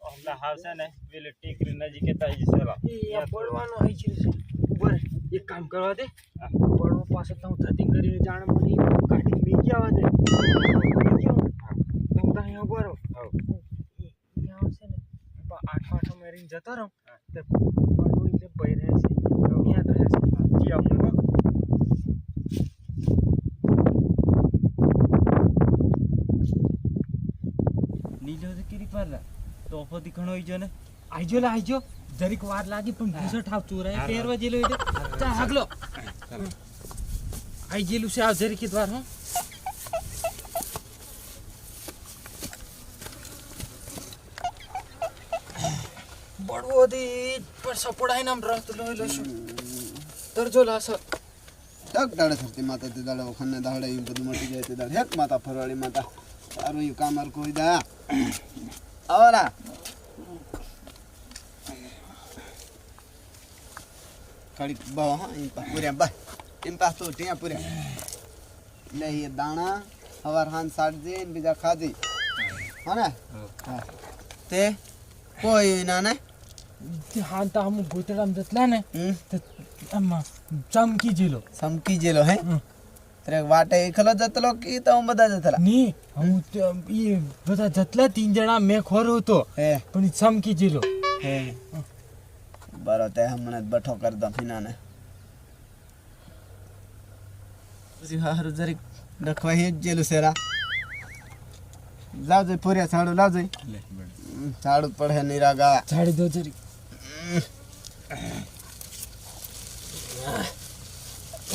હમણાં આવશે ને પેલી ટેકરી નજીક જતા જશે પડવાનો હોય છે ઉપર એક કામ કરવા દે. પડવો પાસે તો હું ધતિંગ કરીને જાણ મને કાઢી દે મેકી આવું? તો હું તો અહીંયા ઊભો રહું. હવ. ઈ- ઈ આવશે ને પ- આઠો આઠો મારીને જતો રહું. તો તે ભય રહે છે યાદ રહે છે. જી હો. લીલો તો કેરી પર તોફો દીખણો આવી હોય છે ને? આઈજો લે આઈજો જરીક વાર લાગી પણ ભૂસો ઠાવ ચોરાય પહેરવા જેલો એટલે ચા હાગલો આઈ જેલું છે આ જરીક જ વાર હો. દી પણ સપોડાઈ નામ રસ્તો લોહી લેશું. દરજો લાસ તક દાડે થતી માતા તે દાડે વખાણને દાડે એવું બધું મટી જાય તે દાડે. હેક માતા ફરવાળી માતા. સારું એવું કામર કોઈ દા આવરા. કડીક બહુ હા એમ પા પૂર્યા બસ એમ પા તો ત્યાં પૂર્યા. એટલે એ દાણા હવાર હાન સાડજે બીજા ખાધી. હા ને? તે કોઈ ના ને? હાન તો હમ ગોતડામ જતલા ને આમાં ચમકી જેલો ચમકી જેલો હે. ત્યારે વાટે એકલો જતલો કે તો બધા જતલા ની હું ઈ બધા જતલા તીન જણા મેં ખોરો હતો હે પણ ચમકી જેલો હે બરો તે હમણાં બઠો કરી દો ફીનાને પછી હારું જરીક રખવા હે જ જેલું સેરા લાવજે પૂર્યા છાડું લાવજે હમ, પડે નિરાગા દો જરી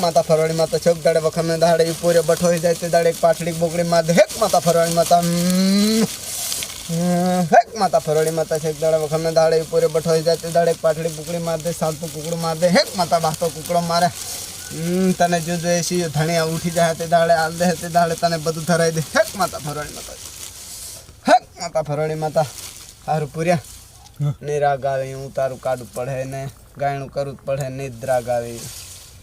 માતા ફરવાડી માતા છોક દાડે વખમે દાડે ઈ પૂરે બઠો જાય તે દાડે એક પાટડી બોકડી માં હેક માતા ફરવાડી માતા હેક માતા ફરવાડી માતા છેક દાડે વખમે દાડે ઈ પૂરે બઠો જાય તે દાડે એક પાટડી બોકડી માર દે, સાલતું કુકડું હેક માતા બાતો કુકડો મારે. તને જો જો એસી ધણિયા ઉઠી જાય તે દાડે, આલ દે તે દાડે તને બધું ધરાઈ દે. હેક માતા ફરવાડી માતા હેક માતા ફરવાડી માતા હારું પૂર્યા. નિરા ગાવે હું તારું કાઢું પડે ને ગાયણું કરવું જ પડે નિદ્રા ગાવે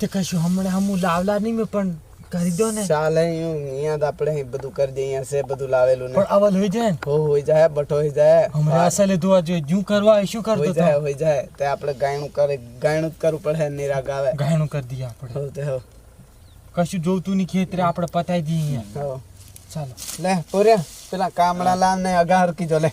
તે કશું હમણાં હમું લાવલા નહીં મેં પણ કરી દો ને. ચાલે અહીં અહીંયા જ આપણે બધું કરી દઈએ અહીંયા છે બધું લાવેલું ને. પણ અવલ હોય જાય હો હોઈ જાય બટો હોઈ જાય. હમણાં અસલે ધોવા જોઈએ જું કરવા હોય શું કરતો હોઈ જાય હોઈ જાય. તે આપણે ગાયણું કરે ગાયણું જ કરવું પડે નિરાગ આવે ગાયણું કરી દઈએ આપણે. હો તે હો. કશું જોતું નહીં ખેતરે આપણે પતાઈ દઈએ અહીંયા. હો. ચાલો. લે પોર્યા પેલા કામડા લાવ ને અગાર કીધો લે.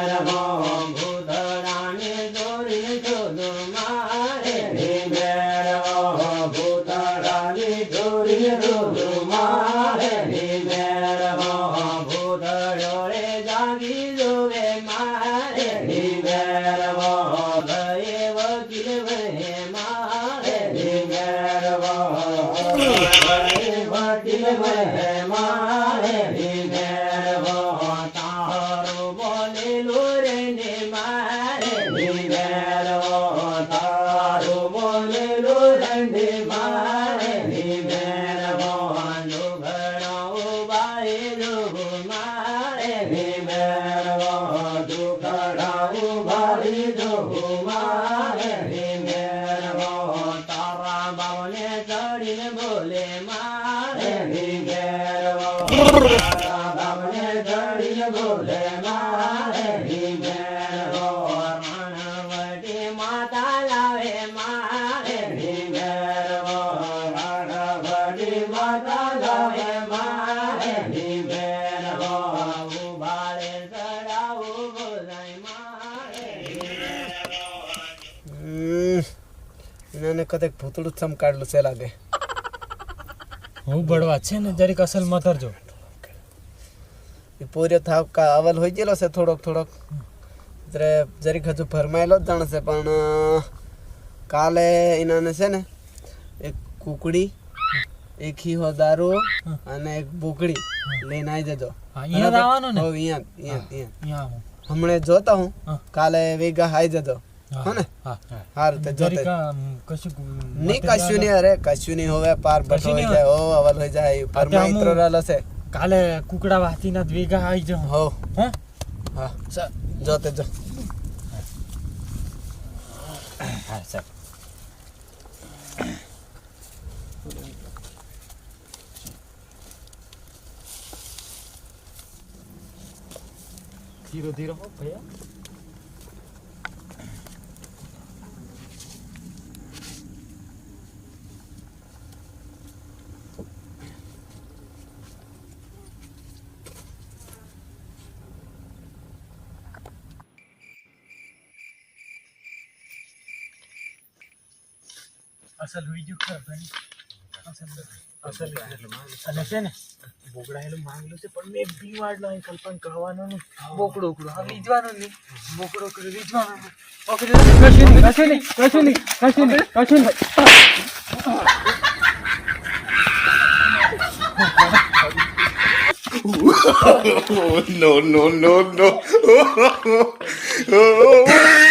એને કદાચ ભૂતળું ચમ કાઢલું છે લાગે. હું બળવા છે ને જરીક અસલ મતરજો એ પૂર્યો થાવ અવલ હોઈ ગયેલો છે થોડોક થોડોક. એટલે જરીક હજુ ભરમાયેલો જ જાણશે પણ કાલે એનાને છે ને એક કુકડી એક હીહો દારૂ અને એક બુકડી લઈને આવી જજો. અહીંયા આવવાનું ને? અહીંયા અહીંયા અહીંયા જ. અહીંયા આવું. હમણે જોતા હું કાલે વેગા આવી જજો. હોને? હારું તે જોતે. કશું નહીં કશું નહીં અરે કશું નહીં હોવે પાર બટો જાય ઓ અવલ હોય જાય પરમાં અમુ- ઇત્રો રાલો છે. કાલે કુકડા વાતીના જ ભેગા આવી જાઉં. હો હે? હા. જોતે જો હા સર ધીરો ધીરો હો ભૈયા. અસલ હોઈ ગયું ખરા ભાઈ અસલ અસલ અને છે ને બોકડાયેલું માંગેલું છે પણ મેં બી વાળલો અહીં કલ્પન કહેવાનું નહીં બોકડો ઉકડો હા વીજવાનું નહીં બોકડો ઉકડો વીજવાનું કશું નહીં કશું નહીં કશું નહીં કશું નહીં કશું નહીં no, no, no, no.